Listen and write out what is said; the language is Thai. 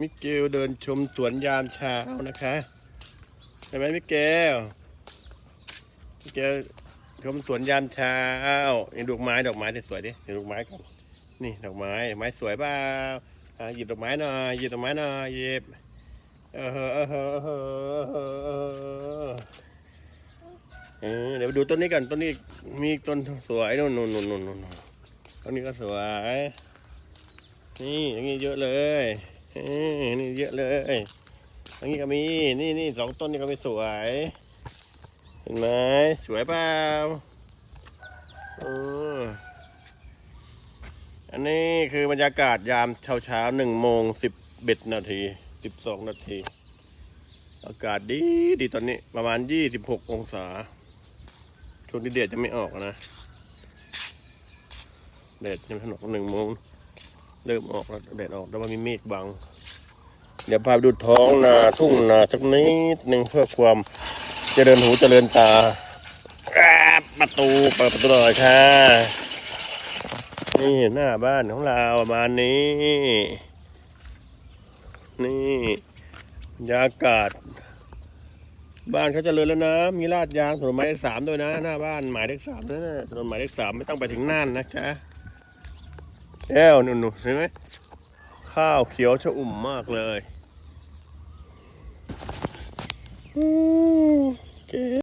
มิเกลเดินชมสวนยามเช้านะคะใช่ไหมมิเกลมิเกลชมสวนยามเช้านี่ดอกไม้ดอกไม้สวยดิเห็นดอกไม้ก่อนนี่ดอกไม้ไม้สวยเปล่าหยิบดอกไม้หน่อยหยิบดอกไม้หน่อยหยิบเออเออเออเออเดี๋ยวไปดูต้นนี้กันต้นนี้มีต้นสวยนู่นนู่นนู่นนู่นนู่นต้นนี้ก็สวยนี่อย่างนี้เยอะเลย เอ้นี่เยอะเลยอย่างนี้ก็มี นี่นี่สองต้นนี่ก็ม่สวย เห็นไหมสวยเปล่าอออันนี้คือบรรยากาศยามเช้าเช้าหนึ่งโมงสิบเบ็ดนาทีสิบสองนาที อากาศดีดีตอนนี้ประมาณยี่สิบหกองศา ช่วงที่แดดจะไม่ออกนะแดดยังถนอกหนึ่งโมง เริ่มออกแล้วแดดออกแต่ว่ามีเมฆบัง เดี๋ยวพาไปดูท้องนาทุ่งนาสักนิดหนึ่งเพื่อความเจริญหูเจริญตาประตูเปิดประตูหน่อยค่ะ นี่หน้าบ้านของเราประมาณนี้ นี่ยากาศ บ้านเขาเจริญแล้วนะ มีลาดยางถนนหมายเลขสามด้วยนะ หน้าบ้านหมายเลขสามนะถนนหมายเลขสามไม่ต้องไปถึงน่านนะคะ แก้วหนุ่นๆเห็นไหมข้าวเขียวชะอุ่มมากเลยอืม